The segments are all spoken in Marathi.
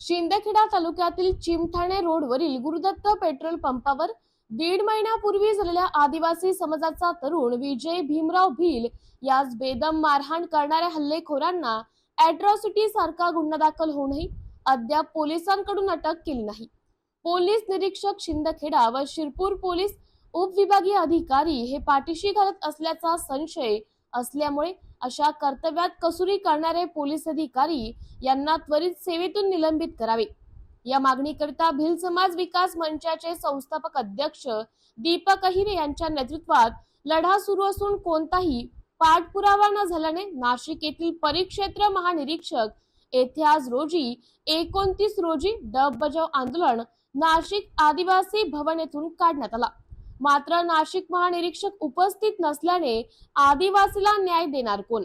शिंदखेडा तालुक्यातील चिमठाणे रोडवरील गुरुदत्त पेट्रोल पंपावर दीड महिन्यापूर्वी झालेल्या आदिवासी समाजाचा तरुण विजय भीमराव भील यास बेदम मारहाण करणाऱ्या हल्लेखोरांना अॅट्रॉसिटी सारखा गुन्हा दाखल होऊनही अद्याप पोलिसांकडून अटक केली नाही. पोलीस निरीक्षक शिंदखेडा व शिरपूर पोलीस उपविभागीय अधिकारी हे पाठीशी घालत असल्याचा संशय असल्यामुळे अशा कर्तव्यात कसुरी करणारे पोलीस अधिकारी यांना त्वरित सेवेतून निलंबित करावे. या मागणीकरिता भिल समाज विकास मंचाचे संस्थापक अध्यक्ष दीपक अहिरे यांच्या नेतृत्वात लढा सुरू असून कोणताही पाठपुरावा न झाल्याने नाशिक येथील परिक्षेत्र महानिरीक्षक येथे आज रोजी एकोणतीस रोजी डब बजाव आंदोलन नाशिक आदिवासी भवन येथून काढण्यात आला. मात्र नाशिक महानिरीक्षक उपस्थित नसल्याने आदिवासीला न्याय देणार कोण?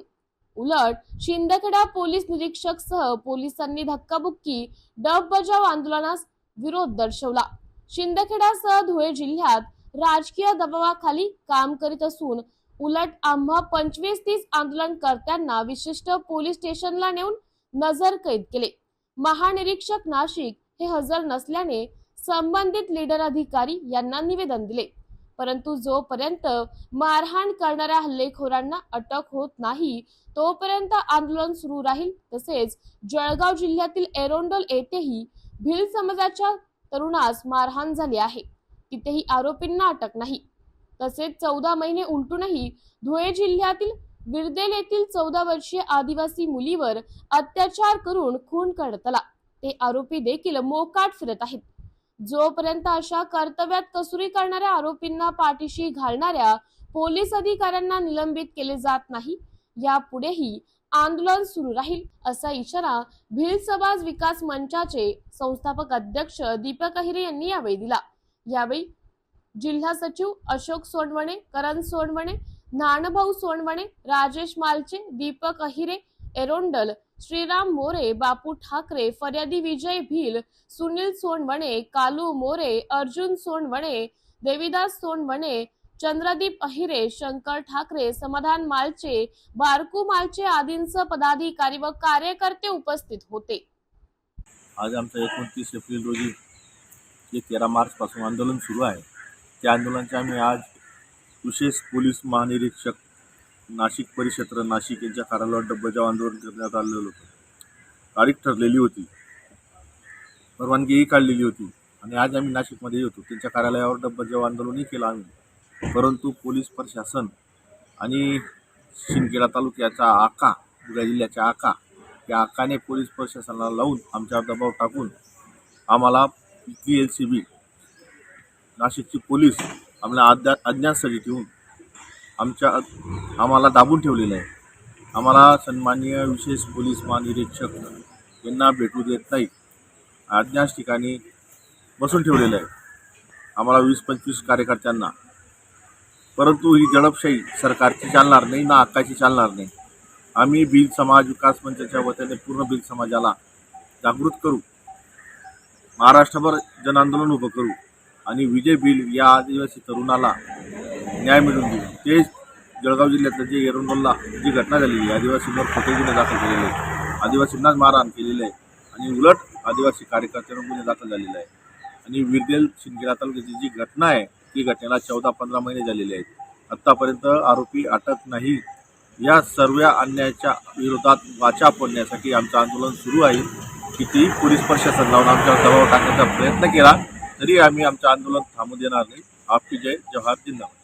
उलट शिंदखेडा पोलीस निरीक्षक सह पोलिसांनी धक्काबुक्की डब बजाव आंदोलनास विरोध दर्शवला. शिंदखेडासह धुळे जिल्ह्यात राजकीय दबावाखाली काम करीत असून उलट आम्हा पंचवीस तीस आंदोलनकर्त्यांना विशिष्ट पोलीस स्टेशनला नेऊन नजर कैद केले. महानिरीक्षक नाशिक हे हजर नसल्याने संबंधित लीडर अधिकारी यांना निवेदन दिले. परंतु जोपर्यंत मारहाण करणाऱ्या हल्लेखोरांना अटक होत नाही तोपर्यंत आंदोलन सुरू राहील. तसेच जळगाव जिल्ह्यातील एरोंडोल येथेही भिल समाजाच्या तरुणास मारहाण झाली आहे. तिथेही आरोपींना अटक नाही. तसेच चौदा महिने उलटूनही धुळे जिल्ह्यातील विरदेल येथील चौदा वर्षीय आदिवासी मुलीवर अत्याचार करून खून करण्यात आला ते आरोपी देखील मोकाट फिरत आहेत. जोपर्यंत अशा कर्तव्यात कसुरी करणाऱ्या आरोपींना पाठीशी घालणाऱ्या पोलीस अधिकाऱ्यांना निलंबित केले जात नाही यापुढेही आंदोलन सुरू राहील असा इशारा भिल समाज विकास मंचाचे संस्थापक अध्यक्ष दीपक अहिरे यांनी यावेळी दिला. यावेळी जिल्हा सचिव अशोक सोनवणे करण सोनवणे नानभाऊ सोनवणे राजेश मालचे दीपक अहिरे एरोंडल श्रीराम मोरे बापू ठाकरे फर्यादी विजय भील सुनील सोनवणे कालू मोरे अर्जुन सोनवणे देविदास सोनवणे चंद्रदीप अहिरे शंकर ठाकरे समाधान मालचे बारकू मालचे आदींसह पदाधिकारी व कार्यकर्ते उपस्थित होते. आज आमचं एकोणतीस एप्रिल रोजी जे तेरा मार्चपासून आंदोलन सुरू आहे त्या आंदोलनाचे आम्ही आज विशेष पोलीस महानिरीक्षक नाशिक परिक्षेत्र नाशिक यांच्या कार्यालयावर डब्बजाव आंदोलन करण्यात आलेलं होतं. तारीख ठरलेली होती. परवानगीही काढलेली होती. आणि आज आम्ही नाशिकमध्ये येतो. त्यांच्या कार्यालयावर डब्बजाव आंदोलनही केलं आम्ही. परंतु पोलीस प्रशासन आणि शिंदखेडा तालुक्याचा आका धुळ्या जिल्ह्याचा आका त्या आकाने पोलीस प्रशासनाला लावून आमच्यावर दबाव टाकून आम्हाला पी एल सी बी नाशिकची पोलीस आम्हाला अज्ञा अज्ञातसाठी ठेवून आमच्या आम्हाला दाबून ठेवलेलं आहे. आम्हाला सन्माननीय विशेष पोलीस महानिरीक्षक यांना भेटू देत नाही अज्ञात ठिकाणी बसून ठेवलेलं आहे. आम्हाला वीस पंचवीस कार्यकर्त्यांना. परंतु ही दडपशाही सरकारची चालणार नाही ना हक्काची चालणार नाही. आम्ही बिल समाज विकास मंचाच्या वतीने पूर्ण बिल समाजाला जागृत करू. महाराष्ट्रभर जनआंदोलन उभं करू. आणि विजय बिल या आदिवासी तरुणाला न्याय मिळवून देऊ ते जळगाव जिल्ह्यातलं जे एरंडोलला जी घटना झालेली आहे आदिवासींवर खोटे गुन्हे दाखल केलेले आहे आदिवासींनाच मारहाण केलेलं आहे. आणि उलट आदिवासी कार्यकर्त्यांवर गुन्हे दाखल झालेला आहे आणि विरदेल शिंदखेडा तालुक्याची जी घटना आहे ती घटनेला चौदा पंधरा महिने झालेले आहेत. आत्तापर्यंत आरोपी अटक नाही. या सर्व अन्यायाच्या विरोधात वाचा फोडण्यासाठी आमचं आंदोलन सुरू आहे. कितीही पोलीस प्रशासन लावून आमच्यावर दबाव टाकण्याचा प्रयत्न केला तरी आम्ही आमचं आंदोलन थांबू देणार नाही. आपकी जय जवाहर जिंदाबाद